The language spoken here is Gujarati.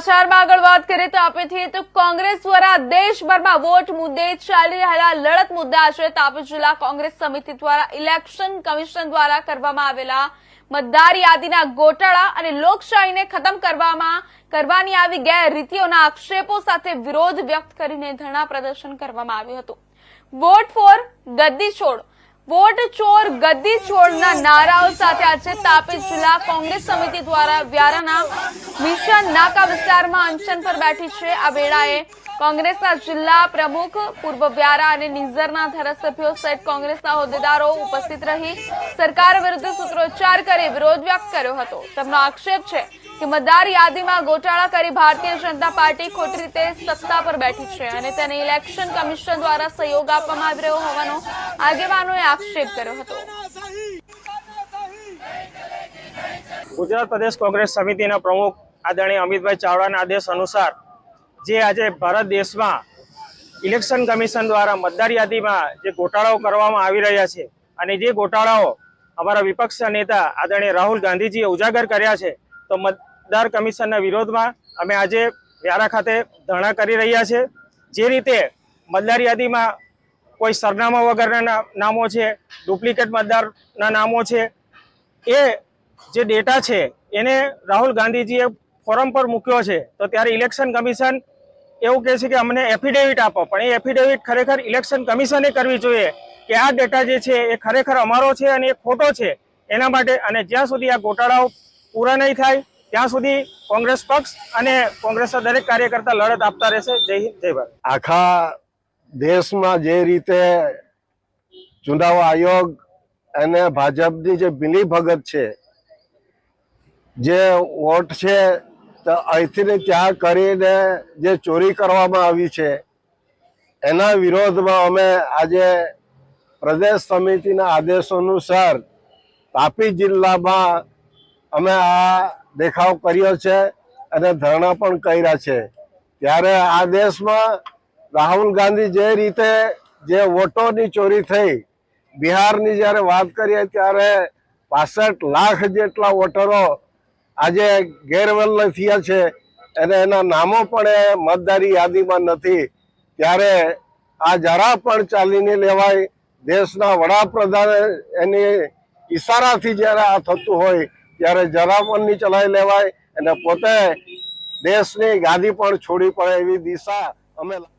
સમાચારમાં આગળ વાત કરીએ તો આપેથી તો કોંગ્રેસ દ્વારા દેશભરમાં વોટ મુદ્દે ચાલી રહેલા લડત મુદ્દા છે તાપી જિલ્લા કોંગ્રેસ સમિતિ દ્વારા ઇલેક્શન કમિશન દ્વારા કરવામાં આવેલા મતદાર યાદીના ગોટાળા અને લોકશાહીને ખતમ કરવામાં કરવાની આવી ગેરરીતિઓના આક્ષેપો સાથે વિરોધ વ્યક્ત કરીને ધરણા પ્રદર્શન કરવામાં આવ્યું હતું. વોટ ફોર ગદ્દી છોડ વોટ ચોર, ગદ્દી છોડના નારાઓ સાથે આજે તાપી જિલ્લા કોંગ્રેસ સમિતિ દ્વારા વ્યારાના મિશન નાકા વિસ્તારમાં અનશન પર બેઠી છે. આ વેળાએ કોંગ્રેસના જિલ્લા પ્રમુખ પૂર્વ વ્યારા અને નિઝરના ધારાસભ્યો સહિત કોંગ્રેસના હોદ્દેદારો ઉપસ્થિત રહી સરકાર વિરુદ્ધ સૂત્રોચ્ચાર કરી વિરોધ વ્યક્ત કર્યો હતો. તેમનો આક્ષેપ છે કે મતદાર યાદીમાં ગોટાળા કરી ભારતીય જનતા પાર્ટી ખોટી રીતે સત્તા પર બેઠી છે અને તેને ઇલેક્શન કમિશન દ્વારા સહયોગ આપવામાં આવી રહ્યો હોવાનો આગેવાનોએ આક્ષેપ કર્યો હતો. ગુજરાત પ્રદેશ કોંગ્રેસ સમિતિના પ્રમુખ આદરણીય અમિતભાઈ ચાવડાના આદેશ અનુસાર જે આજે ભારત દેશમાં ઇલેક્શન કમિશન દ્વારા મતદાર યાદીમાં જે ગોટાળાઓ કરવામાં આવી રહ્યા છે અને જે ગોટાળાઓ અમારા વિપક્ષના નેતા આદરણીય રાહુલ ગાંધીજીએ ઉજાગર કર્યા છે, તો મતદાર કમિશનના વિરોધમાં અમે આજે વ્યારા ખાતે ધરણા કરી રહ્યા છે. જે રીતે મતદાર યાદીમાં કોઈ સરનામા વગરના નામો છે, ડુપ્લિકેટ મતદારના નામો છે, એ જે ડેટા છે, એને રાહુલ ગાંધીજીએ ફોરમ પર મૂક્યો છે, તો ત્યારે ઇલેક્શન કમિશન એવું કહે છે કે અમને એફિડેવિટ આપો. પણ એ એફિડેવિટ ખરેખર ઇલેક્શન કમિશને કરવી જોઈએ કે આ ડેટા જે છે એ ખરેખર અમારો છે અને એ ખોટો છે એના માટે અને જ્યાં સુધી આ ગોટાળાઓ પૂરા નહીં થાય, ત્યાં સુધી કોંગ્રેસ પક્ષ અને કોંગ્રેસના દરેક કાર્યકર્તા લડત આપતા રહેશે. જય હિન્દ, જય ભારત. આખા દેશમાં જે રીતે ચુનાવ આયોગ અને ભાજપની જે મિલીભગત છે, જે વોટ છે તો અહીંથી ત્યાં કરીને જે ચોરી કરવામાં આવી છે, એના વિરોધમાં અમે આજે પ્રદેશ સમિતિના આદેશો અનુસાર તાપી જિલ્લામાં અમે આ દેખાવ કર્યો છે અને ધરણા પણ કર્યા છે. ત્યારે આ દેશમાં રાહુલ ગાંધી જે રીતે જે વોટોની ચોરી થઈ, બિહારની જ્યારે વાત કરીએ ત્યારે પાસઠ લાખ જેટલા વોટરો આજે ગેરવલ્લ થયા છે અને એના નામો પણ એ મતદારી યાદીમાં નથી. ત્યારે આ જરા પણ ચાલીને લેવાય. દેશના વડાપ્રધાન એની ઈશારાથી જ્યારે આ થતું હોય, ત્યારે જરા પણ નહીં ચલાવી લેવાય અને પોતે દેશની ગાદી પણ છોડી પડે એવી દિશા અમે